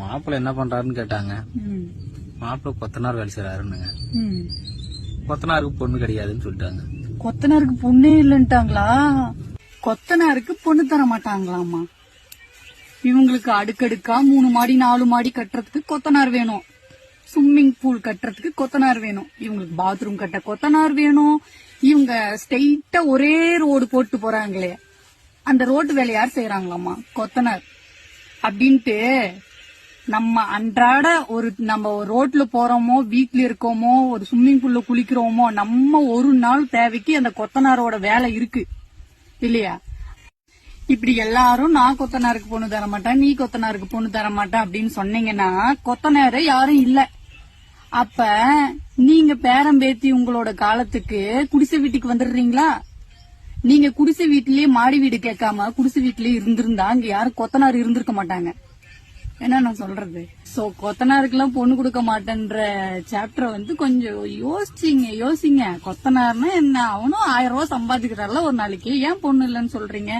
மாப்பிள்ளை என்ன பண்றாருன்னு கேட்டாங்க. மாப்பிள்ளை கொத்தனார் வேலை செய்யறாருன்னுங்க. கொத்தனாருக்கு பொண்ணு கிடையாதுன்னு சொல்லிட்டாங்க. கொத்தனாருக்கு பொண்ணே இல்லன்ட்டாங்களா? கொத்தனாருக்கு பொண்ணு தர மாட்டாங்களாமா இவங்களுக்கு அடுக்கடுக்கா மூணு மாடி நாலு மாடி கட்டுறதுக்கு கொத்தனார் வேணும். ஸ்விம்மிங் பூல் கட்டுறதுக்கு கொத்தனார் வேணும். இவங்களுக்கு பாத்ரூம் கட்ட கொத்தனார் வேணும். இவங்க ஸ்ட்ரெயிட்டா ஒரே ரோடு போட்டு போறாங்களே. அந்த ரோட்டு வேலை யார் செய்யறாங்களாமா கொத்தனார். அப்படின்ட்டு நம்ம அன்றாட ஒரு நம்ம ரோட்ல போறோமோ வீட்ல இருக்கோமோ ஒரு ஸ்விம்மிங் பூல்ல குளிக்கிறோமோ நம்ம ஒரு நாள் தேவைக்கு அந்த கொத்தனாரோட வேலை இருக்கு. இல்லையா? இப்படி எல்லாரும் நான் கொத்தனாருக்கு பொண்ணு தர மாட்டேன் நீ கொத்தனாருக்கு பொண்ணு தர மாட்டேன் அப்படின்னு சொன்னீங்கன்னா கொத்தனாரு யாரும் இல்ல. அப்ப நீங்க பேரம் பேத்தி உங்களோட காலத்துக்கு குடிசை வீட்டுக்கு வந்துடுறீங்களா? நீங்க குடிசை வீட்டிலேயே மாடி வீடு கேட்காம குடிசை வீட்டிலேயே இருந்திருந்தா அங்க யாரும் கொத்தனார் இருந்திருக்க மாட்டாங்க. என்ன நான் சொல்றது? சோ கொத்தனாருக்கெல்லாம் பொண்ணு கொடுக்க மாட்டேன்ற சாப்டரை வந்து கொஞ்சம் யோசிச்சிங்க யோசிங்க. கொத்தனார்னா என்ன? அவனும் ஆயிரம் ரூபாய் சம்பாதிக்கிறான்ல ஒரு நாளைக்கு. ஏன் பொண்ணு இல்லைன்னு சொல்றீங்க?